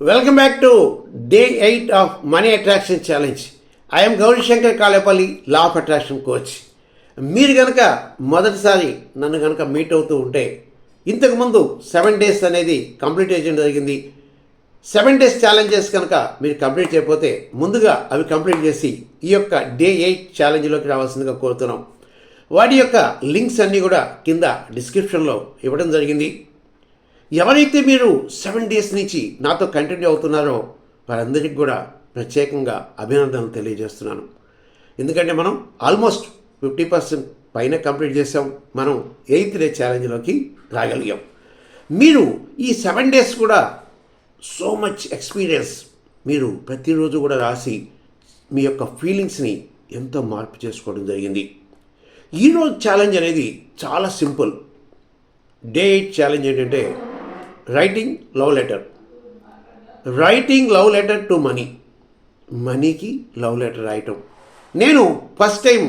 Welcome back to day eight of money attraction challenge I'm Gowrishankar Kalepalli law of attraction coach మీరు కనుక మొదటిసారి నన్ను కనుక meet అవుతూ ఉంటే ఇంతకుముందు సెవెన్ డేస్ అనేది కంప్లీట్ చేయడం జరిగింది. సెవెన్ డేస్ ఛాలెంజెస్ కనుక మీరు కంప్లీట్ చేయకపోతే ముందుగా అవి కంప్లీట్ చేసి ఈ యొక్క డే ఎయిట్ ఛాలెంజ్లోకి రావాల్సిందిగా కోరుతున్నాం. వాటి యొక్క లింక్స్ అన్నీ కూడా కింద డిస్క్రిప్షన్లో ఇవ్వడం జరిగింది. ఎవరైతే మీరు సెవెన్ డేస్ నుంచి నాతో కంటిన్యూ అవుతున్నారో వారందరికీ కూడా ప్రత్యేకంగా అభినందనలు తెలియజేస్తున్నాను. ఎందుకంటే మనం ఆల్మోస్ట్ ఫిఫ్టీ పర్సెంట్ పైన కంప్లీట్ చేసాం మనం ఎయిత్ డే ఛాలెంజ్లోకి రాగలిగాం. మీరు ఈ సెవెన్ డేస్ కూడా సో మచ్ ఎక్స్పీరియన్స్ మీరు ప్రతిరోజు కూడా రాసి మీ యొక్క ఫీలింగ్స్ని ఎంతో మార్పు చేసుకోవడం జరిగింది. ఈరోజు ఛాలెంజ్ అనేది చాలా సింపుల్. డే ఎయిట్ ఛాలెంజ్ ఏంటంటే writing love letter writing love letter to money మనీకి లవ్ లెటర్ రాయటం. నేను ఫస్ట్ టైం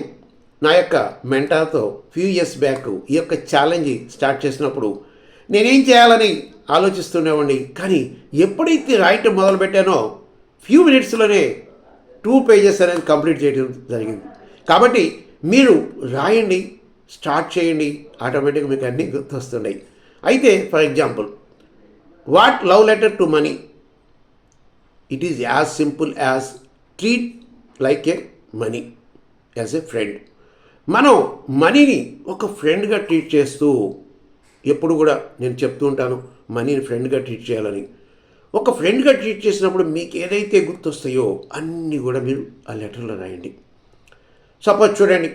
నా యొక్క మెంటాతో ఫ్యూ ఇయర్స్ బ్యాక్ ఈ యొక్క ఛాలెంజ్ స్టార్ట్ చేసినప్పుడు నేనేం చేయాలని ఆలోచిస్తుండేవాడిని. కానీ ఎప్పుడైతే రాయటం మొదలుపెట్టానో ఫ్యూ మినిట్స్లోనే టూ పేజెస్ అనేది కంప్లీట్ చేయడం జరిగింది. కాబట్టి మీరు రాయండి స్టార్ట్ చేయండి ఆటోమేటిక్గా మీకు అన్నీ గుర్తొస్తున్నాయి. అయితే for example what love letter to money? It is as simple as treat like a money as a friend మనం మనీని ఒక ఫ్రెండ్గా ట్రీట్ చేస్తూ ఎప్పుడు కూడా నేను చెప్తూ ఉంటాను మనీని ఫ్రెండ్గా ట్రీట్ చేయాలని. ఒక ఫ్రెండ్గా ట్రీట్ చేసినప్పుడు మీకు ఏదైతే గుర్తొస్తాయో అన్నీ కూడా మీరు ఆ లెటర్లో రాయండి. సపోజ్ చూడండి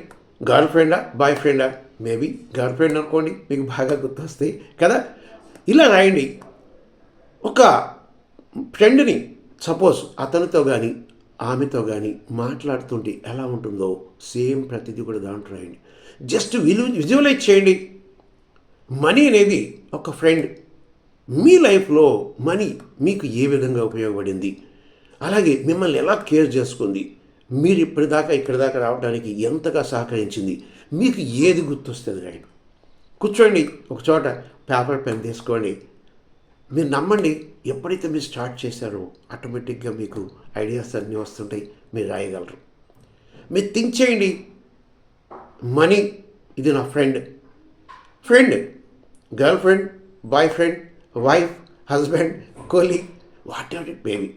గర్ల్ ఫ్రెండా బాయ్ ఫ్రెండా మేబీ గర్ల్ ఫ్రెండ్ అనుకోండి మీకు బాగా గుర్తొస్తాయి కదా? ఇలా రాయండి. ఒక ఫ్రెండ్ని సపోజ్ అతనితో కానీ ఆమెతో కానీ మాట్లాడుతుంటే ఎలా ఉంటుందో సేమ్ ప్రతిదీ కూడా దాంట్లో రాయండి. జస్ట్ విలు విజువలైజ్ చేయండి. మనీ అనేది ఒక ఫ్రెండ్. మీ లైఫ్లో మనీ మీకు ఏ విధంగా ఉపయోగపడింది? అలాగే మిమ్మల్ని ఎలా కేర్ చేసుకుంది? మీరు ఇప్పటిదాకా ఇక్కడి దాకా రావడానికి ఎంతగా సహకరించింది? మీకు ఏది గుర్తొస్తుంది రాయండి. కూర్చోండి. ఒక చోట పేపర్ పెన్ తీసుకోండి. మీరు నమ్మండి ఎప్పుడైతే మీరు స్టార్ట్ చేశారో ఆటోమేటిక్గా మీకు ఐడియాస్ అన్నీ వస్తుంటాయి మీరు రాయగలరు. మీరు థింక్ చేయండి మనీ ఇది నా friend. Friend girlfriend boyfriend wife husband colleague whatever it baby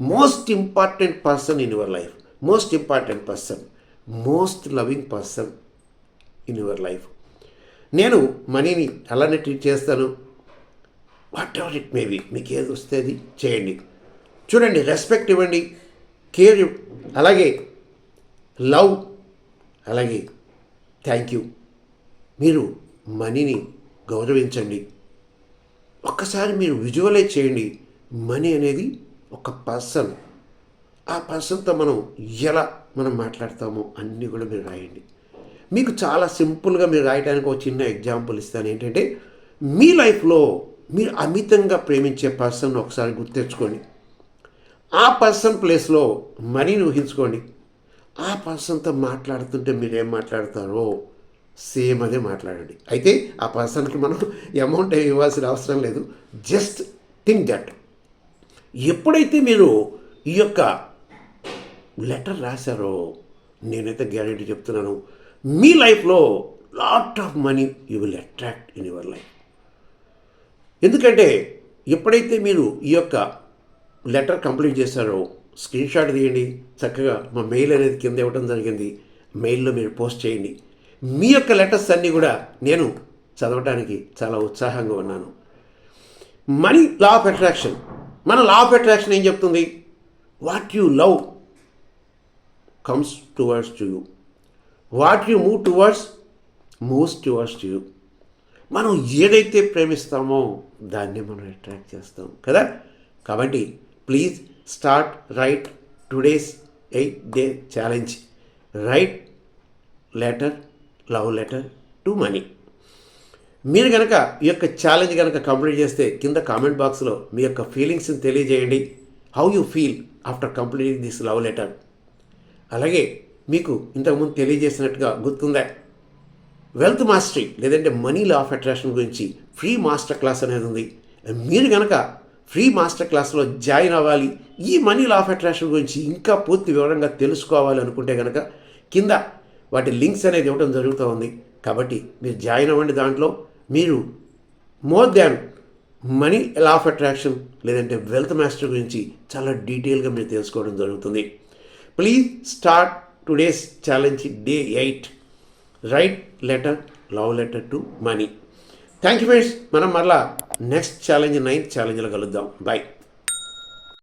most important person in your life. Most important person. Most loving person in your life. నేను మనీని అలానే ట్రీట్ చేస్తాను వాట్ ఎవర్ ఇట్ మేబీ మీకు ఏది వస్తే అది చేయండి. చూడండి రెస్పెక్ట్ ఇవ్వండి. కేర్ అలాగే లవ్ అలాగే థ్యాంక్ యూ మీరు మనీని గౌరవించండి. ఒక్కసారి మీరు విజువలైజ్ చేయండి. మనీ అనేది ఒక పర్సన్ ఆ పర్సన్తో మనం ఎలా మనం మాట్లాడతామో అన్నీ కూడా మీరు రాయండి. మీకు చాలా సింపుల్గా మీరు రాయడానికి ఒక చిన్న ఎగ్జాంపుల్ ఇస్తాను. ఏంటంటే మీ లైఫ్లో మీరు అమితంగా ప్రేమించే పర్సన్ ఒకసారి గుర్తెచ్చుకోండి ఆ పర్సన్ ప్లేస్లో మరీ ఊహించుకోండి. ఆ పర్సన్తో మాట్లాడుతుంటే మీరు ఏం మాట్లాడతారో సేమ్ అదే మాట్లాడండి. అయితే ఆ పర్సన్కి మనం అమౌంట్ ఏమి ఇవ్వాల్సిన అవసరం లేదు. Just think that. ఎప్పుడైతే మీరు ఈ యొక్క లెటర్ రాశారో నేనైతే గ్యారంటీ చెప్తున్నాను మీ లైఫ్లో lot of money you will attract in your life. ఎందుకంటే ఎప్పుడైతే మీరు ఈ యొక్క లెటర్ కంప్లీట్ చేశారో స్క్రీన్ షాట్ తీయండి చక్కగా మా మెయిల్ అనేది కింద ఇవ్వడం జరిగింది మెయిల్లో మీరు పోస్ట్ చేయండి. మీ యొక్క లెటర్స్ అన్నీ కూడా నేను చదవడానికి చాలా ఉత్సాహంగా ఉన్నాను. Money law of attraction. మన లా ఆఫ్ అట్రాక్షన్ ఏం చెప్తుంది? What you love comes towards to you. What you move towards moves towards to you. మనం ఏదైతే ప్రేమిస్తామో దాన్ని మనం అట్రాక్ట్ చేస్తాం కదా? కాబట్టి please start write today's eight day challenge write letter love letter to money మీరు కనుక ఈ యొక్క ఛాలెంజ్ కనుక కంప్లీట్ చేస్తే కింద కామెంట్ బాక్స్లో మీ యొక్క ఫీలింగ్స్ని తెలియజేయండి. How you feel after completing this love letter అలాగే మీకు ఇంతకుముందు తెలియజేసినట్టుగా గుర్తుందా? వెల్త్ మాస్టరీ లేదంటే మనీ లా ఆఫ్ అట్రాక్షన్ గురించి ఫ్రీ మాస్టర్ క్లాస్ అనేది ఉంది. మీరు కనుక ఫ్రీ మాస్టర్ క్లాస్లో జాయిన్ అవ్వాలి ఈ మనీ లా ఆఫ్ అట్రాక్షన్ గురించి ఇంకా పూర్తి వివరంగా తెలుసుకోవాలి అనుకుంటే కనుక కింద వాటి లింక్స్ అనేది ఇవ్వడం జరుగుతూ ఉంది. కాబట్టి మీరు జాయిన్ అవ్వండి దాంట్లో. మీరు more than money law of attraction లేదంటే వెల్త్ మాస్టర్ గురించి చాలా డీటెయిల్గా మీరు తెలుసుకోవడం జరుగుతుంది. Please start today's challenge day eight write letter love letter to money thank you friends మనం మరలా నెక్స్ట్ ఛాలెంజ్ నైన్త్ ఛాలెంజ్లో కలుద్దాం. బాయ్